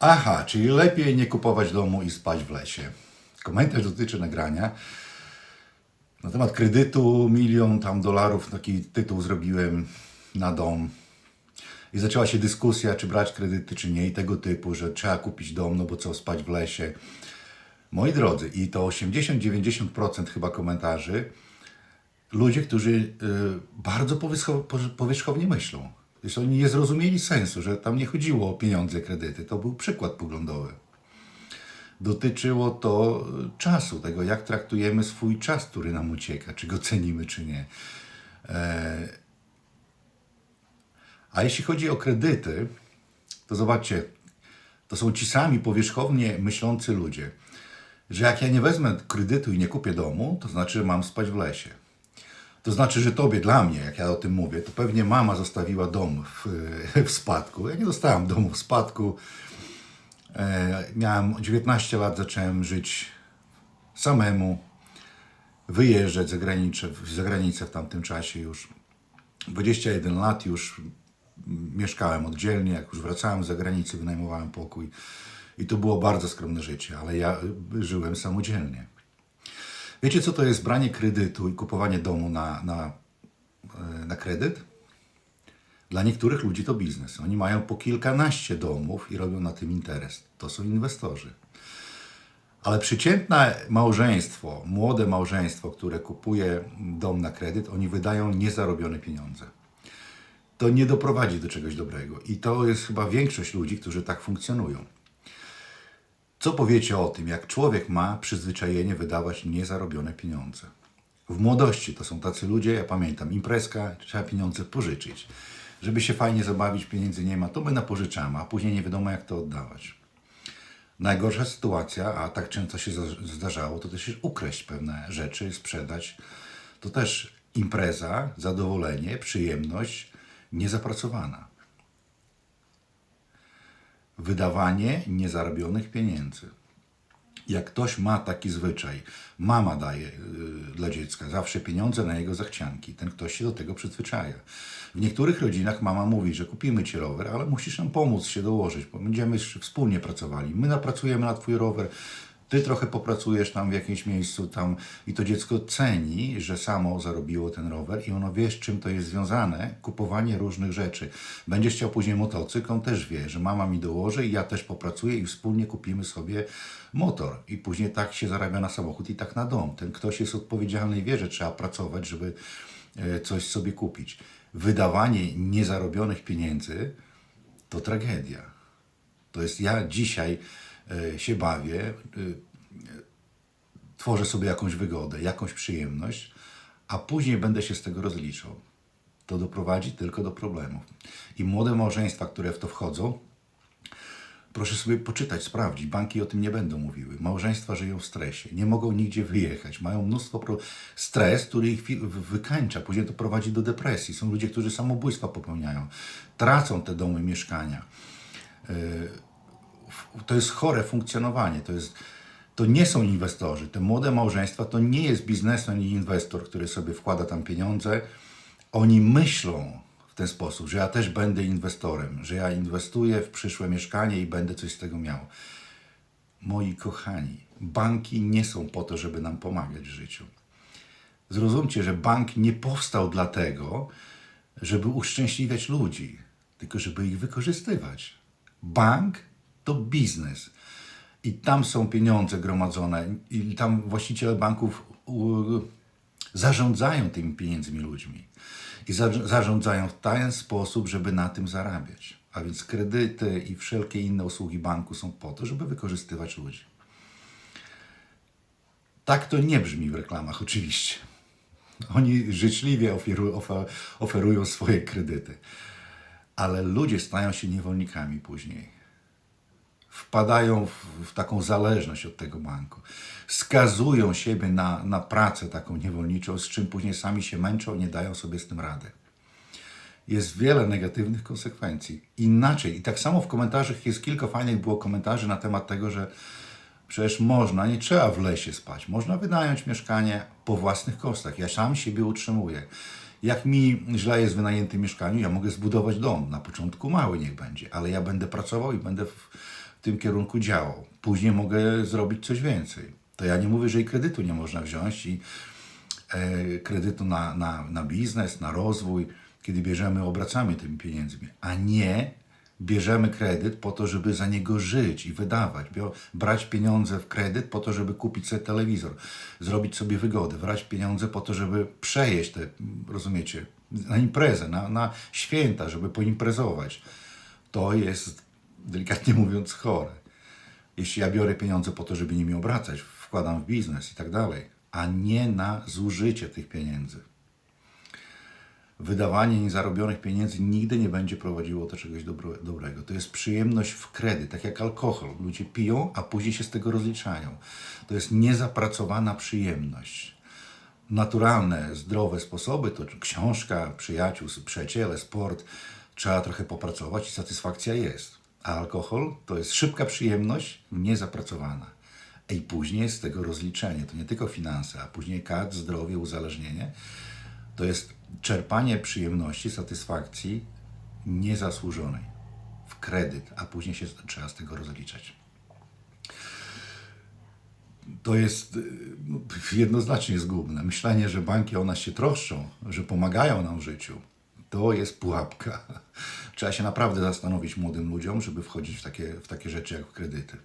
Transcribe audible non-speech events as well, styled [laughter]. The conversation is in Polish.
Aha, czyli lepiej nie kupować domu i spać w lesie. Komentarz dotyczy nagrania. Na temat kredytu milion tam dolarów, taki tytuł zrobiłem na dom. I zaczęła się dyskusja, czy brać kredyty, czy nie, i tego typu, że trzeba kupić dom, no bo co, spać w lesie. Moi drodzy, i to 80-90% chyba komentarzy, ludzie, którzy y, bardzo powierzchow- po- powierzchownie myślą. Wiesz, oni nie zrozumieli sensu, że tam nie chodziło o pieniądze, kredyty. To był przykład poglądowy. Dotyczyło to y, czasu, tego jak traktujemy swój czas, który nam ucieka, czy go cenimy, czy nie. E, A jeśli chodzi o kredyty, to zobaczcie, to są ci sami powierzchownie myślący ludzie, że jak ja nie wezmę kredytu i nie kupię domu, to znaczy, że mam spać w lesie. To znaczy, że tobie, dla mnie, jak ja o tym mówię, to pewnie mama zostawiła dom w, [laughs] w spadku. Ja nie dostałem domu w spadku. E, miałem 19 lat, zacząłem żyć samemu, wyjeżdżać za granicę, za granicę w tamtym czasie już. 21 lat już mieszkałem oddzielnie, jak już wracałem z zagranicy, wynajmowałem pokój. I to było bardzo skromne życie, ale ja żyłem samodzielnie. Wiecie, co to jest branie kredytu i kupowanie domu na, na, e, na kredyt? Dla niektórych ludzi to biznes. Oni mają po kilkanaście domów i robią na tym interes. To są inwestorzy. Ale przeciętne małżeństwo, młode małżeństwo, które kupuje dom na kredyt, oni wydają niezarobione pieniądze. To nie doprowadzi do czegoś dobrego. I to jest chyba większość ludzi, którzy tak funkcjonują. Co powiecie o tym, jak człowiek ma przyzwyczajenie wydawać niezarobione pieniądze? W młodości to są tacy ludzie, ja pamiętam, imprezka, trzeba pieniądze pożyczyć. Żeby się fajnie zabawić, pieniędzy nie ma, to my napożyczamy, a później nie wiadomo jak to oddawać. Najgorsza sytuacja, a tak często się za- zdarzało, to też ukraść pewne rzeczy, sprzedać. To też impreza, zadowolenie, przyjemność niezapracowana. Wydawanie niezarobionych pieniędzy. Jak ktoś ma taki zwyczaj, mama daje y, dla dziecka zawsze pieniądze na jego zachcianki, ten ktoś się do tego przyzwyczaja. W niektórych rodzinach mama mówi, że kupimy ci rower, ale musisz nam pomóc się dołożyć, bo będziemy wspólnie pracowali. My napracujemy na twój rower, ty trochę popracujesz tam w jakimś miejscu tam i to dziecko ceni, że samo zarobiło ten rower i ono wie, z czym to jest związane, kupowanie różnych rzeczy. Będziesz chciał później motocykl, on też wie, że mama mi dołoży i ja też popracuję i wspólnie kupimy sobie motor. I później tak się zarabia na samochód i tak na dom. Ten ktoś jest odpowiedzialny i wie, że trzeba pracować, żeby e, coś sobie kupić. Wydawanie niezarobionych pieniędzy to tragedia. To jest ja dzisiaj się bawię, e, tworzę sobie jakąś wygodę, jakąś przyjemność, a później będę się z tego rozliczał. To doprowadzi tylko do problemów. I młode małżeństwa, które w to wchodzą, proszę sobie poczytać, sprawdzić. Banki o tym nie będą mówiły. Małżeństwa żyją w stresie, nie mogą nigdzie wyjechać, mają mnóstwo pro... stres, który ich wykańcza, później to prowadzi do depresji. Są ludzie, którzy samobójstwa popełniają, tracą te domy, mieszkania to jest chore funkcjonowanie. To, jest, to nie są inwestorzy. Te młode małżeństwa to nie jest biznes ani inwestor, który sobie wkłada tam pieniądze. Oni myślą w ten sposób, że ja też będę inwestorem, że ja inwestuję w przyszłe mieszkanie i będę coś z tego miał. Moi kochani, banki nie są po to, żeby nam pomagać w życiu. Zrozumcie, że bank nie powstał dlatego, żeby uszczęśliwiać ludzi, tylko żeby ich wykorzystywać. Bank to biznes. I tam są pieniądze gromadzone, i tam właściciele banków zarządzają tymi pieniędzmi ludźmi. I za, zarządzają w ten sposób, żeby na tym zarabiać. A więc kredyty i wszelkie inne usługi banku są po to, żeby wykorzystywać ludzi. Tak to nie brzmi w reklamach, oczywiście. Oni życzliwie oferu, ofer, oferują swoje kredyty, ale ludzie stają się niewolnikami później. Wpadają w, w taką zależność od tego banku. Skazują siebie na, na pracę taką niewolniczą, z czym później sami się męczą, nie dają sobie z tym rady. Jest wiele negatywnych konsekwencji. Inaczej, i tak samo w komentarzach jest kilka fajnych było komentarzy na temat tego, że Przecież można, nie trzeba w lesie spać. Można wynająć mieszkanie po własnych kosztach. Ja sam siebie utrzymuję. Jak mi źle jest w wynajętym mieszkaniu, ja mogę zbudować dom. Na początku mały niech będzie, ale ja będę pracował i będę w tym kierunku działał. Później mogę zrobić coś więcej. To ja nie mówię, że i kredytu nie można wziąć i e, kredytu na, na, na biznes, na rozwój, kiedy bierzemy, obracamy tymi pieniędzmi, a nie bierzemy kredyt po to, żeby za niego żyć i wydawać, brać pieniądze w kredyt po to, żeby kupić sobie telewizor, zrobić sobie wygodę, brać pieniądze po to, żeby przejeść te, rozumiecie, na imprezę, na, na święta, żeby poimprezować. To jest, delikatnie mówiąc, chore. Jeśli ja biorę pieniądze po to, żeby nimi obracać, wkładam w biznes i tak dalej, a nie na zużycie tych pieniędzy. Wydawanie niezarobionych pieniędzy nigdy nie będzie prowadziło do czegoś dobro, dobrego. To jest przyjemność w kredyt, tak jak alkohol. Ludzie piją, a później się z tego rozliczają. To jest niezapracowana przyjemność. Naturalne, zdrowe sposoby to książka, przyjaciół, przyjaciele, sport. Trzeba trochę popracować i satysfakcja jest. A alkohol to jest szybka przyjemność, niezapracowana. I później jest z tego rozliczenie. To nie tylko finanse, a później kat, zdrowie, uzależnienie. To jest czerpanie przyjemności, satysfakcji niezasłużonej w kredyt, a później się trzeba z tego rozliczać. To jest y, no, jednoznacznie zgubne. Myślenie, że banki o nas się troszczą, że pomagają nam w życiu, to jest pułapka. [laughs] Trzeba się naprawdę zastanowić młodym ludziom, żeby wchodzić w takie, w takie rzeczy jak kredyty.